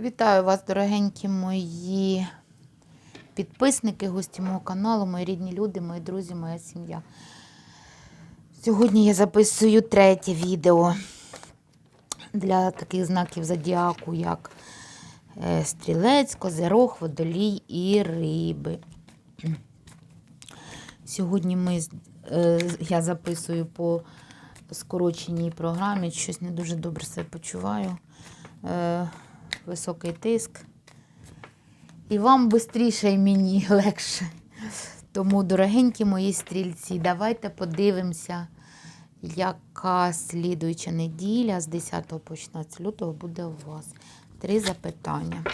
Вітаю вас, дорогенькі мої підписники, гості мого каналу, мої рідні люди, мої друзі, моя сім'я. Сьогодні я записую третє відео для таких знаків зодіаку, як е, стрілець, козирог, водолій і риби. Сьогодні ми, е, я записую по скороченій програмі, щось не дуже добре себе почуваю. Високий тиск. І вам швидше, і мені легше. Тому, дорогенькі мої стрільці, давайте подивимося, яка слідуюча неділя з 10 по 16 лютого буде у вас. Три запитання.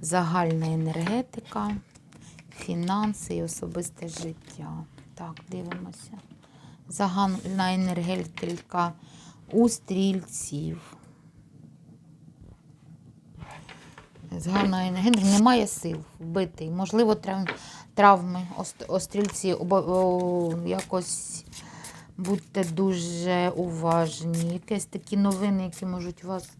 Загальна енергетика, фінанси і особисте життя. Так, дивимося. Загальна енергетика у стрільців. Згана енергетика немає сил вбитий. Можливо, травми, острільці якось будьте дуже уважні. Якісь такі новини, які можуть вас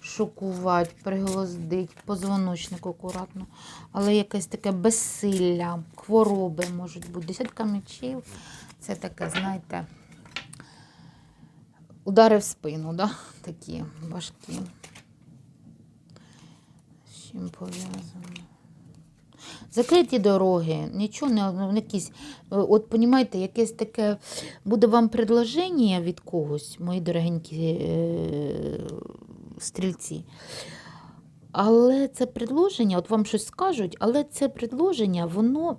шокувати, приглоздить, позвоночник акуратно. Але якесь таке безсилля, хвороби можуть бути. Десятка мечів це таке, знаєте, удари в спину, да? такі важкі. Чим пов'язано? Закриті дороги, нічого не ну, якісь. е, От понімаєте, якесь таке буде вам предложення від когось, мої дорогенькі е, стрільці. Але це предложення, от вам щось скажуть, але це предложення, воно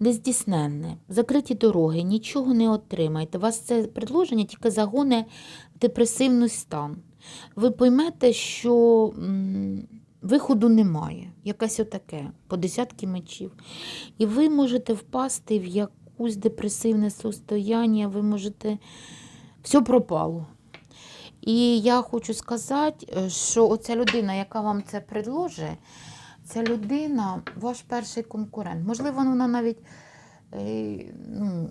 нездійсненне. Закриті дороги, нічого не отримаєте. Вас це предложення тільки загоне в депресивний стан. Ви поймете, що виходу немає. Якесь отаке, по десятки мечів. І ви можете впасти в якусь депресивне состояння, ви можете. Все пропало. І я хочу сказати, е, що оця людина, яка вам це предложить, ця людина ваш перший конкурент. Можливо, вона навіть е, ну,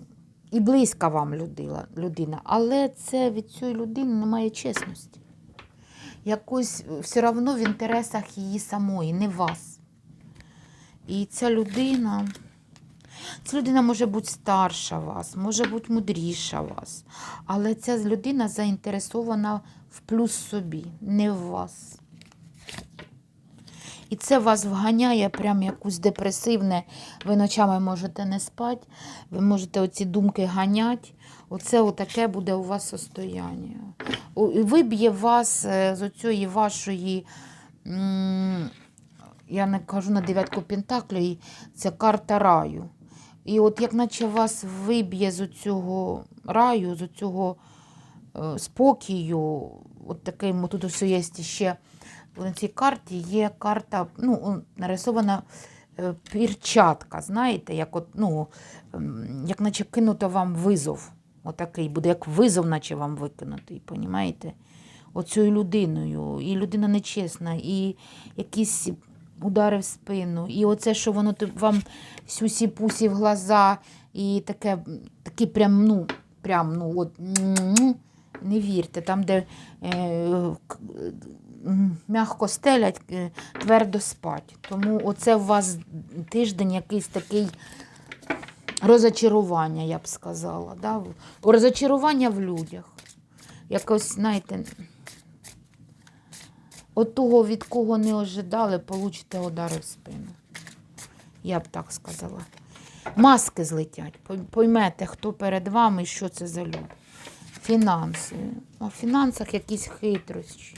і близька вам людина, людина, але це від цієї людини немає чесності. Якось все одно в інтересах її самої, не вас. І ця людина. Ця людина може бути старша вас, може бути мудріша вас, але ця людина заінтересована в плюс собі, не в вас. І це вас вганяє прям якусь депресивне. Ви ночами можете не спати, ви можете оці думки ганяти. Оце отаке буде у вас состояння. Виб'є вас е, з оцієї вашої. Я не кажу на дев'ятку Пентаклю, це карта раю. І от як наче вас виб'є з цього раю, з цього е, спокою, от таким, тут все є ще на цій карті є карта, ну, нарисована е, перчатка, знаєте, як от, ну, як наче кинуто вам визов. Отакий буде, як визов, наче вам викинутий, понімаєте? Оцею людиною. І людина нечесна, і якісь удари в спину, і оце, що воно вам сюсі-пусі в глаза, і таке, такі прям, ну, прям, ну, от, не вірте, там, де е, м'яко стелять, е, твердо спать. Тому оце у вас тиждень якийсь такий розочарування, я б сказала. Да? Розочарування в людях. Якось, знаєте, от того, від кого не ожидали, получите удари в спину. Я б так сказала. Маски злетять. Поймете, хто перед вами і що це за люди. Фінанси. А в фінансах якісь хитрощі.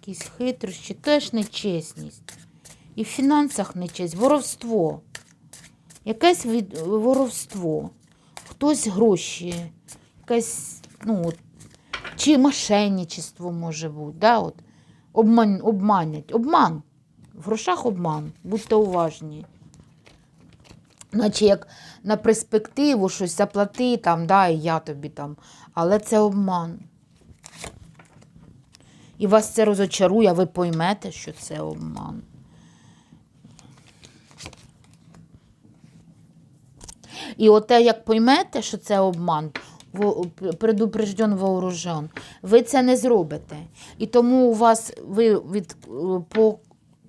Якісь хитрощі, теж нечесність. І в фінансах нечесть, воровство. Якесь від... воровство. Хтось гроші, якесь, ну, чи мошенничество може бути. Да? От, обман... Обманять. Обман. В грошах обман. Будьте уважні. Наче як на перспективу щось заплати, там, да, і я тобі там. Але це обман. І вас це розочарує, а ви поймете, що це обман. І оте, як поймете, що це обман, предупрежден вооружен. Ви це не зробите. І тому у вас ви від по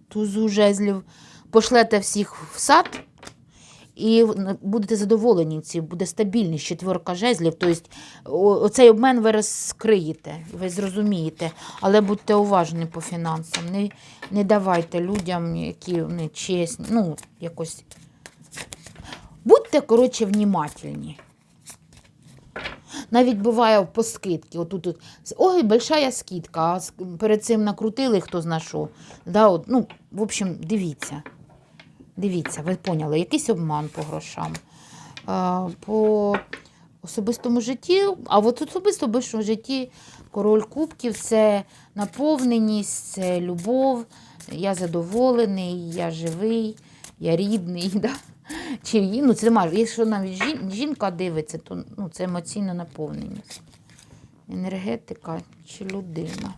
тузу жезлів пошлете всіх в сад. І будете задоволені, ці буде стабільність, четверка жезлів. Тобто оцей обмен ви розкриєте, ви зрозумієте, але будьте уважні по фінансам. Не, не давайте людям, які не чесні, ну, якось. Будьте, коротше, внімательні. Навіть буває по скидці. Отут, тут, ой, большая скидка, а перед цим накрутили хто зна що. Да, от, ну, в общем, дивіться. Дивіться, ви поняли, якийсь обман по грошам. А, по особистому житті, а от особистому житті король кубків це наповненість, це любов, я задоволений, я живий, я рідний. Да? Чи, ну, це маж- якщо навіть жін- жінка дивиться, то ну, це емоційна наповненість. Енергетика чи людина.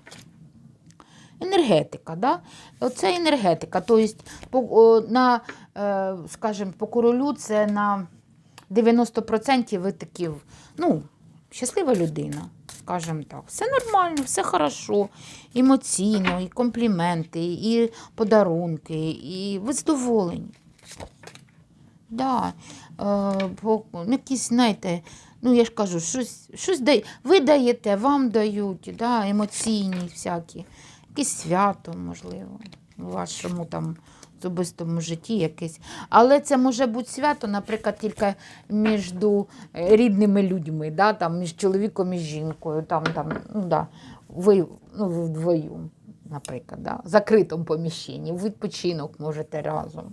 Енергетика, да? Оце енергетика. Тобто, на, е, скажімо, по королю це на 90% ви такі, ну, щаслива людина, скажімо так. Все нормально, все хорошо, емоційно, і компліменти, і подарунки, і ви задоволені. Да. Е, по, ну, якісь, знаєте, ну я ж кажу, щось, щось дає, ви даєте, вам дають, да, емоційні всякі, якесь свято, можливо, у вашому там особистому житті якесь. Але це може бути свято, наприклад, тільки між е, рідними людьми, да, там, між чоловіком і жінкою, там, там, ну, да, ви, ну, вдвоєм, наприклад, да, в закритому поміщенні, в відпочинок можете разом.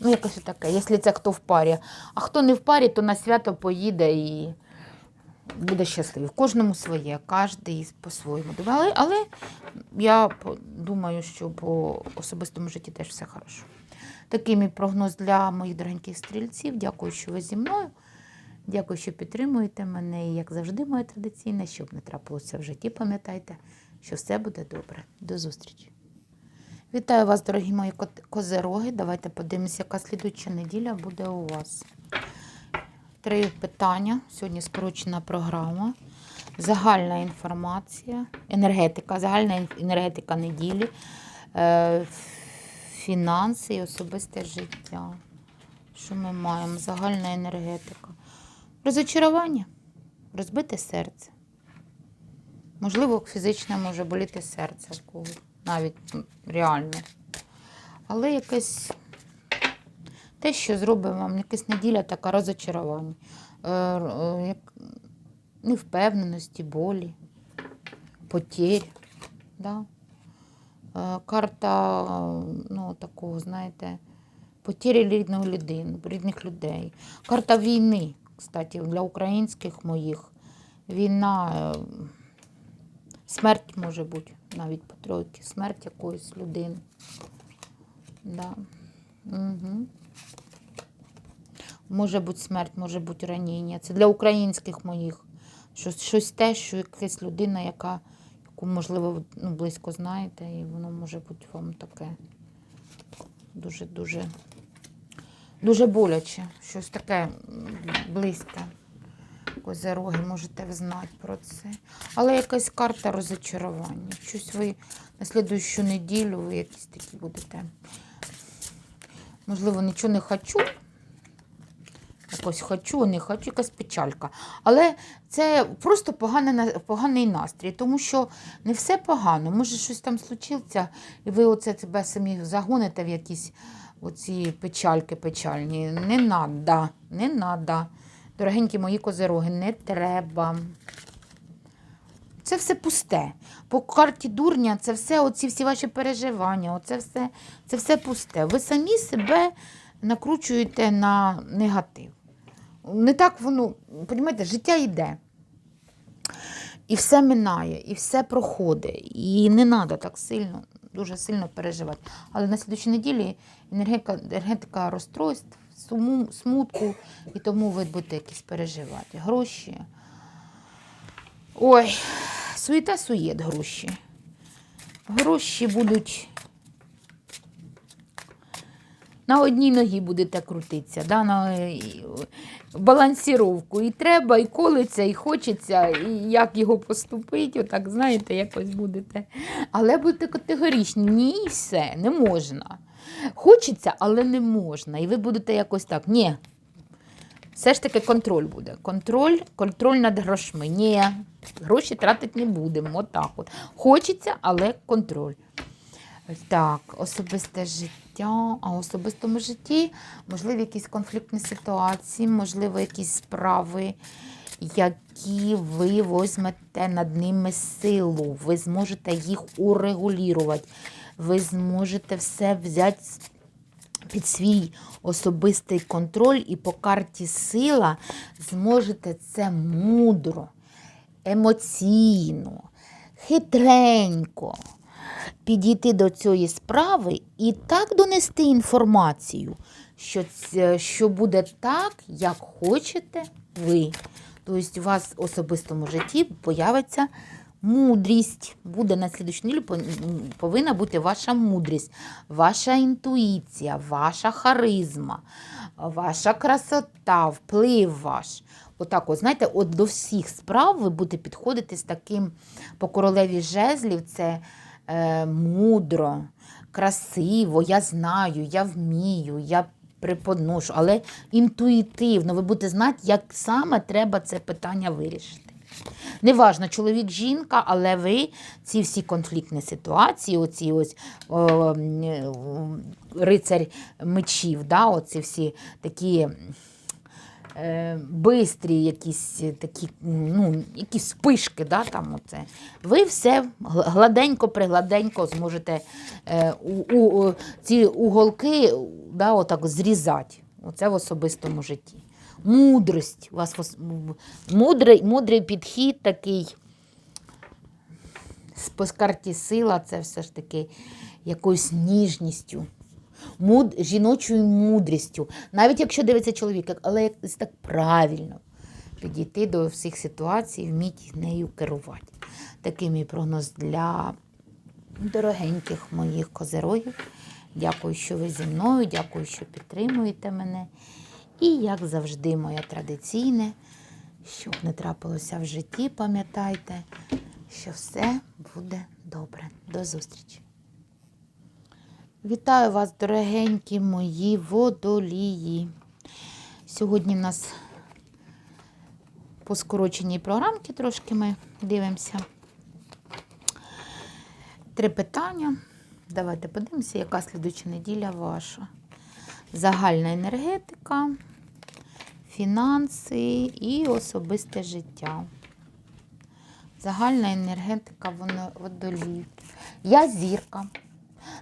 Ну, якось таке, якщо це хто в парі. А хто не в парі, то на свято поїде і буде щасливий. Кожному своє, кожен по-своєму. Але, але я думаю, що по особистому житті теж все хорошо. Такий мій прогноз для моїх дорогеньких стрільців. Дякую, що ви зі мною. Дякую, що підтримуєте мене. І як завжди, моє традиційне, щоб не трапилося в житті, пам'ятайте, що все буде добре. До зустрічі! Вітаю вас, дорогі мої козероги. Давайте подивимося, яка слідуюча неділя буде у вас. Три питання. Сьогодні скорочена програма. Загальна інформація, енергетика, загальна енергетика неділі, е, фінанси і особисте життя. Що ми маємо? Загальна енергетика. Розочарування, розбите серце. Можливо, фізично може боліти серце в когось, навіть м, реально. Але якесь те, що зробить вам якась неділя, така розочарування, е, е, невпевненості, болі, потерь. Да? Е, Карта ну, такого, знаєте, потері рідної людини, рідних людей. Карта війни, кстати, для українських моїх. Війна, смерть може бути навіть по тройки, смерть якоїсь людини. Да. Угу. Може бути смерть, може бути раніння. Це для українських моїх. Щось, щось те, що якась людина, яка, яку, можливо, ну, близько знаєте, і воно може бути вам таке дуже-дуже дуже боляче. Щось таке м, близьке. Козероги, можете ви знати про це. Але якась карта розочарування. Щось ви на слідуючу неділю ви якісь такі будете. Можливо, нічого не хочу. Якось хочу, не хочу, якась печалька. Але це просто поганий, поганий настрій, тому що не все погано. Може, щось там случиться, і ви оце себе самі загоните в якісь оці печальки печальні. Не надо, не надо. Дорогенькі мої козероги, не треба. Це все пусте. По карті дурня це все, оці всі ваші переживання, оце все, це все пусте. Ви самі себе накручуєте на негатив. Не так воно, розумієте, життя йде. І все минає, і все проходить. І не треба так сильно, дуже сильно переживати. Але на слідчій неділі енергетика, енергетика розстройств, суму, смутку, і тому ви будете якісь переживати. Гроші. Ой, суєта суєт гроші. Гроші будуть на одній ногі будете крутитися, да, на балансіровку. І треба, і колиться, і хочеться, і як його поступити, отак, знаєте, якось будете. Але будете категоричні. Ні, все, не можна. Хочеться, але не можна. І ви будете якось так. Ні. Все ж таки контроль буде. Контроль, контроль над грошми. Ні, гроші тратити не будемо. Отак от. Хочеться, але контроль. Так, особисте життя. А в особистому житті, можливо, якісь конфліктні ситуації, можливо, якісь справи, які ви візьмете над ними силу. Ви зможете їх урегулювати. Ви зможете все взяти під свій особистий контроль і по карті сила зможете це мудро, емоційно, хитренько підійти до цієї справи і так донести інформацію, що, це, що буде так, як хочете ви. Тобто у вас в особистому житті появиться мудрість. Буде на слідучу неділю пон- повинна бути ваша мудрість, ваша інтуїція, ваша харизма, ваша красота, вплив ваш. Отак, от, знаєте, от до всіх справ ви будете підходити з таким по королеві жезлів. Це е, мудро, красиво, я знаю, я вмію, я преподношу, але інтуїтивно ви будете знати, як саме треба це питання вирішити. Неважно, чоловік, жінка, але ви ці всі конфліктні ситуації, оці ось о, е, рицарь мечів, да, оці всі такі е, бистрі якісь такі, ну, якісь спишки, да, там оце. ви все гладенько, пригладенько зможете е, у, у, ці уголки да, отак зрізати. Оце в особистому житті. Мудрость. У вас мудрий, мудрий підхід такий. По карті сила це все ж таки якоюсь ніжністю, муд, жіночою мудрістю. Навіть якщо дивиться чоловік, але якось так правильно підійти до всіх ситуацій, вміть нею керувати. Такий мій прогноз для дорогеньких моїх козерогів. Дякую, що ви зі мною, дякую, що підтримуєте мене. І, як завжди, моє традиційне, щоб не трапилося в житті, пам'ятайте, що все буде добре. До зустрічі! Вітаю вас, дорогенькі мої водолії. Сьогодні в нас по скороченій програмці трошки ми дивимося. Три питання. Давайте подивимося, яка слідуча неділя ваша. Загальна енергетика, фінанси і особисте життя. Загальна енергетика воно водолій. Я зірка.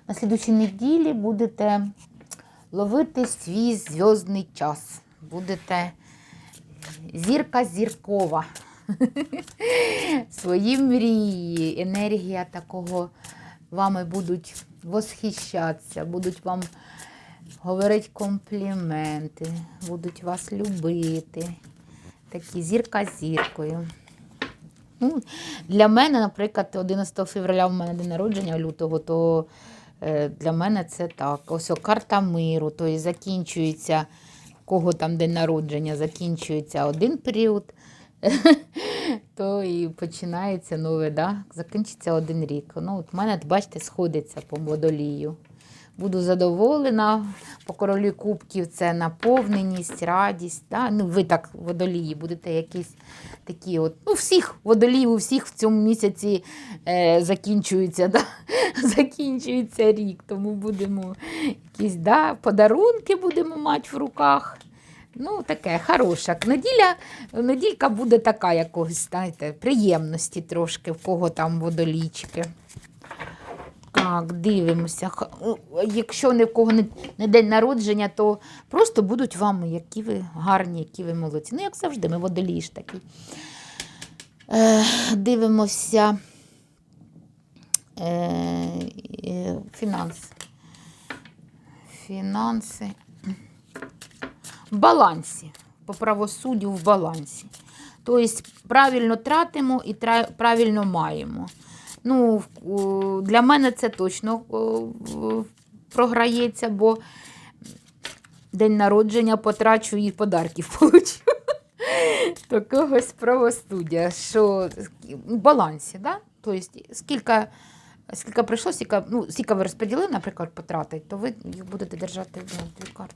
На слідучій неділі будете ловити свій зв'язний час. Будете зірка зіркова. Свої мрії, енергія такого вами будуть восхищатися, будуть вам говорити компліменти, будуть вас любити. Такі зірка зіркою. Ну, для мене, наприклад, 11 февраля в мене день народження лютого, то е, для мене це так. Ось о, карта миру, тобто закінчується, кого там день народження, закінчується один період, то і починається нове, да? закінчиться один рік. Ну, от в мене, бачите, сходиться по водолію. Буду задоволена. По королі кубків це наповненість, радість. Да? Ну, ви так водолії будете якісь такі от. Ну, всіх водоліїв, у всіх в цьому місяці е, закінчується, да? закінчується рік. Тому будемо якісь да, подарунки будемо мати в руках. Ну, таке хороша. Неділя, неділька буде така якогось, знаєте, приємності трошки, в кого там водолічки. Так, дивимося. Якщо ні в кого не, не день народження, то просто будуть вам, які ви гарні, які ви молодці. Ну, як завжди, ми водолії ж такі. Е, дивимося е, е, фінанси. Фінанси. В балансі. По правосуддю в балансі. Тобто правильно тратимо і правильно маємо. Ну, для мене це точно програється, бо день народження потрачу і подарків получу. Такогось правосуддя, що в балансі, да? Тобто, скільки, скільки прийшло, скільки, ну, скільки ви розподілили, наприклад, потратить, то ви їх будете держати в дві карти.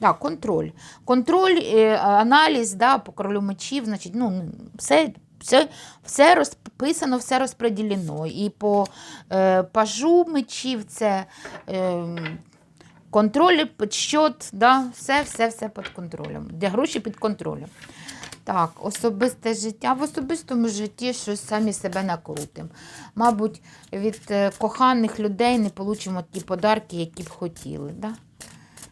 Да, контроль. Контроль, е, аналіз да, по королю мечів, значить, ну, все, все, все розписано, все розподілено. І по е, пажу мечів це е, контроль, підсчет, да, все, все, все під контролем. Для гроші під контролем. Так, особисте життя. В особистому житті щось самі себе накрутимо. Мабуть, від е, коханих людей не получимо ті подарки, які б хотіли. Да?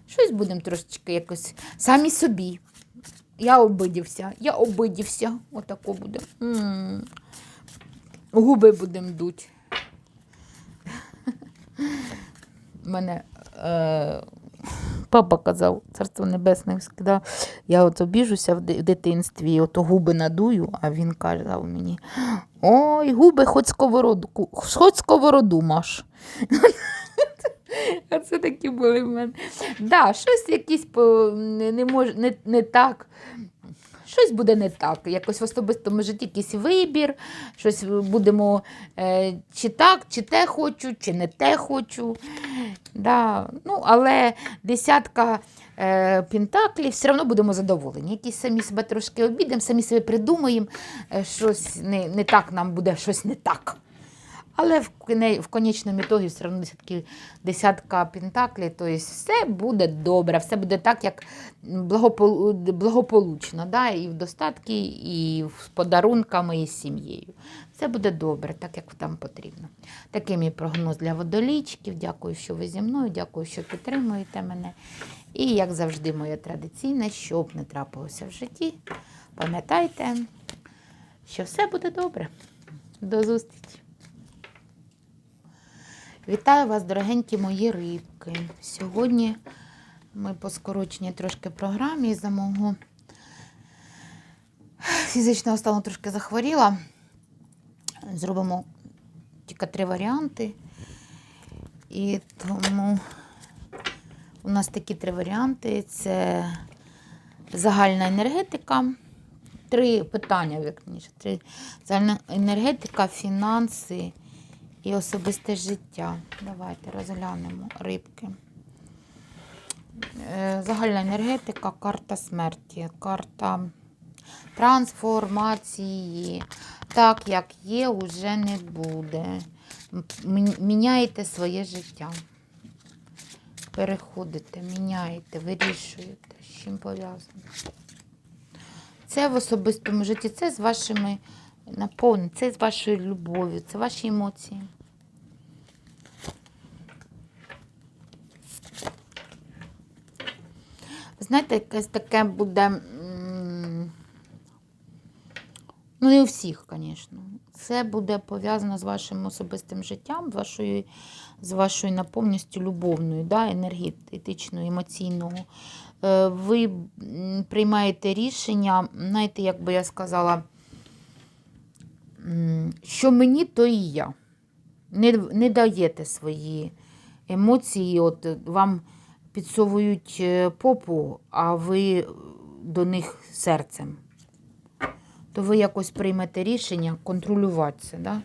Щось будемо трошечки якось самі собі. Я обидівся, я обидівся. Отако буде. М. Губи будемо дуть. Мене е, папа казав, царство небесне, сказав, я от обіжуся в ди- в дитинстві, ото губи надую, а він казав мені: ой, губи, хоч сковороду, хоч сковороду маш. А це такі були в мене. Да, щось якісь по, не, мож, не, не так. Щось буде не так. Якось в особистому житті якийсь вибір, щось будемо е, чи так, чи те хочу, чи не те хочу. Да. Ну, але десятка е, пентаклів, все одно будемо задоволені. Якісь самі себе трошки обідемо, самі себе придумаємо, е, щось не, не так нам буде, щось не так. Але в, в конечному ітогі все одно десятки, десятка пентаклів, тобто все буде добре, все буде так, як благопол, благополучно, да? і в достатки, і з подарунками, і з сім'єю. Все буде добре, так як там потрібно. Такий мій прогноз для водолічків. Дякую, що ви зі мною, дякую, що підтримуєте мене. І, як завжди, моє традиційне, що б не трапилося в житті, пам'ятайте, що все буде добре. До зустрічі! Вітаю вас, дорогенькі мої рибки. Сьогодні ми по скороченій трошки програмі за мого фізичного стану трошки захворіла. Зробимо тільки три варіанти. І тому у нас такі три варіанти: це загальна енергетика. Три питання, вірніше. Три загальна енергетика, фінанси і особисте життя. Давайте розглянемо рибки. Е, Загальна енергетика, карта смерті, карта трансформації. Так, як є, уже не буде. Міняєте своє життя. Переходите, міняєте, вирішуєте, з чим пов'язано. Це в особистому житті, це з вашими наповнення, це з вашою любов'ю, це ваші емоції. Знаєте, якесь таке буде. Ну, не у всіх, звісно. Це буде пов'язано з вашим особистим життям, вашою, з вашою наповністю любовною, да, енергетичною, емоційною. Е, Ви приймаєте рішення, знаєте, як би я сказала, що мені, то і я. Не, не даєте свої емоції, от е, вам підсовують е, попу, а ви до них серцем. То ви якось приймете рішення контролювати це. Да?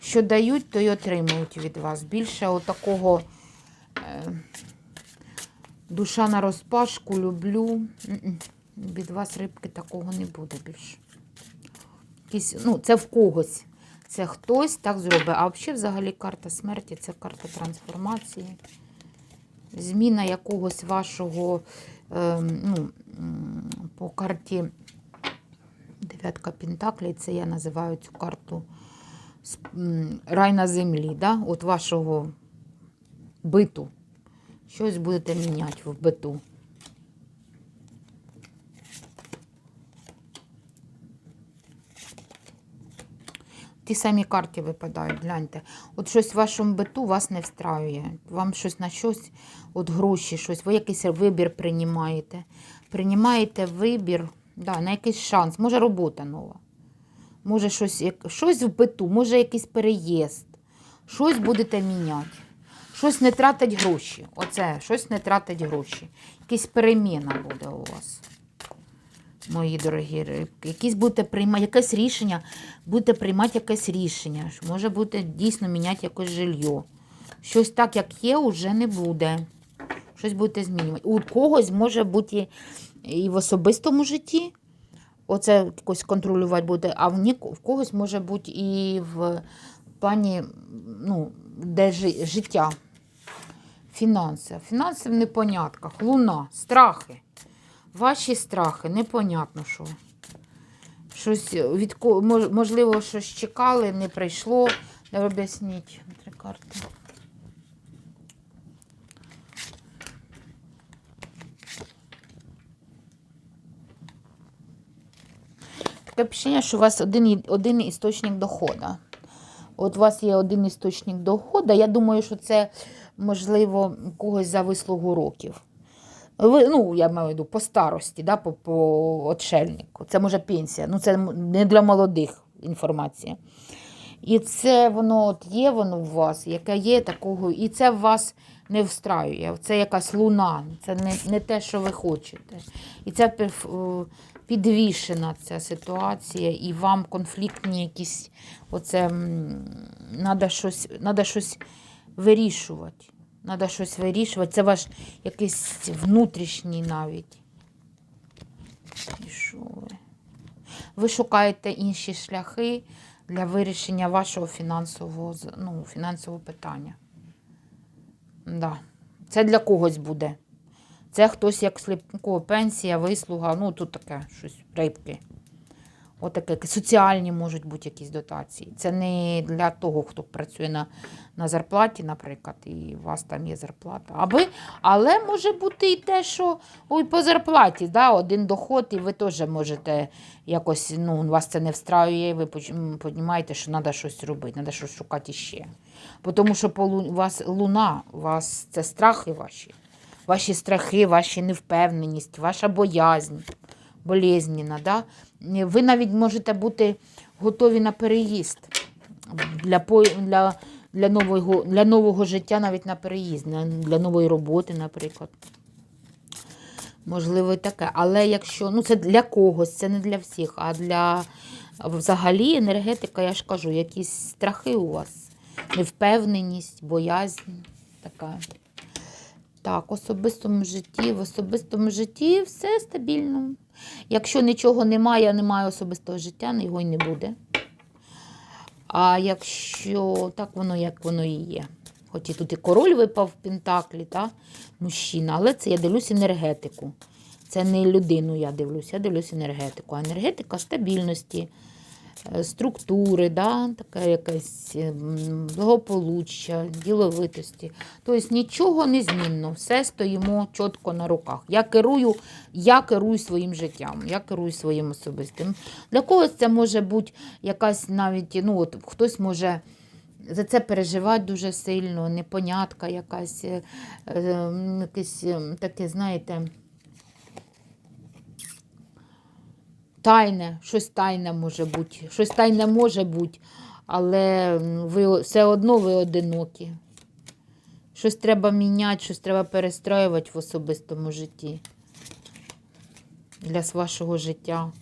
Що дають, то й отримують від вас. Більше отакого е, душа на розпашку, люблю. Від вас рибки такого не буде більше. Якісь, ну, це в когось. Це хтось так зробить. А взагалі, взагалі, карта смерті це карта трансформації. Зміна якогось вашого е, ну, по карті дев'ятка Пентаклей, це я називаю цю карту рай на землі, да? от вашого биту. Щось будете міняти в биту. Ті самі карти випадають, гляньте. От щось в вашому биту вас не встраює. Вам щось на щось, от гроші, щось, ви якийсь вибір приймаєте. Приймаєте вибір да, на якийсь шанс, може робота нова. Може щось, щось в биту, може якийсь переїзд. Щось будете міняти. щось не тратить гроші. Оце, щось не тратить гроші. Якась переміна буде у вас. Мої дорогі рибки, якісь будете приймати якесь рішення, будете приймати якесь рішення. Може бути дійсно міняти якесь жилье. Щось так, як є, вже не буде. Щось будете змінювати. У когось може бути і в особистому житті. Оце якось контролювати буде, а в, ні, в когось може бути і в плані, ну, де жи- життя. Фінанси. Фінанси в непонятках. Луна, страхи. Ваші страхи, непонятно що. Щось від ко- можливо, щось чекали, не прийшло. Давай об'ясніть три карти. Таке впечатлення, що у вас один, один істочник доходу. От у вас є один істочник доходу. Я думаю, що це, можливо, когось за вислугу років. Ну, я маю виду по старості, да, по, по отшельнику. Це може пенсія. Ну, це не для молодих інформація. І це воно от є воно в вас, яке є такого, і це вас не встраює. Це якась луна, це не, не те, що ви хочете. І це підвішена ця ситуація, і вам конфліктні якісь, оце треба щось, щось вирішувати. Треба щось вирішувати. Це ваш якийсь внутрішній навіть. І що ви? Ви шукаєте інші шляхи для вирішення вашого фінансового, ну, фінансового питання. Да. Це для когось буде. Це хтось як сліпко, пенсія, вислуга, ну тут таке щось, рибки. Отаке. Соціальні можуть бути якісь дотації. Це не для того, хто працює на, на зарплаті, наприклад, і у вас там є зарплата. Аби, але може бути і те, що ой, по зарплаті, да, один доход, і ви теж можете якось, ну, вас це не встраює, і ви розумієте, що треба щось робити, треба щось шукати ще. Тому що по у вас луна, у вас це страхи ваші. Ваші страхи, ваші невпевненість, ваша боязнь болезненна. Да? Ви навіть можете бути готові на переїзд для, для, для, нового, для нового життя, навіть на переїзд, для нової роботи, наприклад. Можливо, і таке. Але якщо ну це для когось, це не для всіх, а для взагалі енергетика, я ж кажу, якісь страхи у вас, невпевненість, боязнь така. Так, в особистому житті, в особистому житті все стабільно. Якщо нічого немає, немає особистого життя, його й не буде. А якщо так воно, як воно і є. Хоч і тут і король випав в Пентаклі, та? мужчина, але це я дивлюсь енергетику. Це не людину я дивлюся, я дивлюсь енергетику. А енергетика стабільності, структури, да? таке якесь благополуччя, діловитості. Тобто нічого не змінно, все стоїмо чітко на руках. Я керую, я керую своїм життям, я керую своїм особистим. Для когось це може бути якась навіть, ну от хтось може. За це переживати дуже сильно, непонятка якась, е, е, якесь е, таке, знаєте, тайне, щось тайне може бути. Щось тайне може бути, але ви все одно ви одинокі. Щось треба міняти, щось треба перестроювати в особистому житті. Для вашого життя,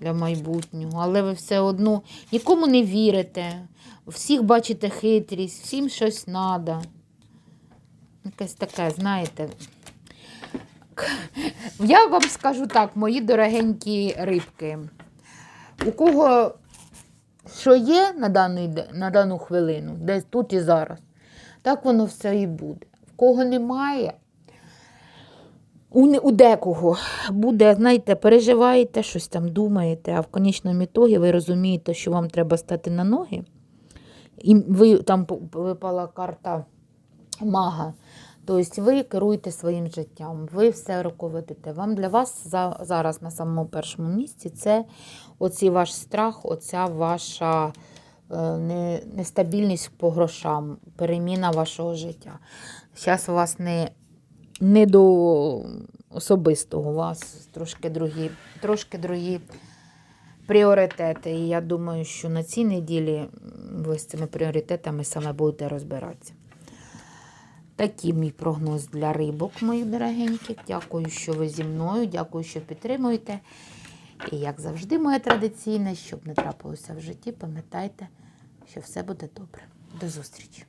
для майбутнього. Але ви все одно нікому не вірите. Всіх бачите хитрість, всім щось треба. Якесь таке, знаєте. Я вам скажу так, мої дорогенькі рибки. У кого що є на, даний, на дану хвилину, десь тут і зараз, так воно все і буде. В кого немає, у, у декого буде, знаєте, переживаєте, щось там думаєте, а в конечному ітогі ви розумієте, що вам треба стати на ноги. І ви там випала карта мага. Тобто ви керуєте своїм життям, ви все руководите. Вам для вас за, зараз на самому першому місці це оцей ваш страх, оця ваша е, нестабільність по грошам, переміна вашого життя. Зараз у вас не, не до особистого, у вас трошки другі, трошки другі пріоритети. І я думаю, що на цій неділі ви з цими пріоритетами саме будете розбиратися. Такий мій прогноз для рибок, мої дорогенькі. Дякую, що ви зі мною, дякую, що підтримуєте. І як завжди, моє традиційне, щоб не трапилося в житті, пам'ятайте, що все буде добре. До зустрічі!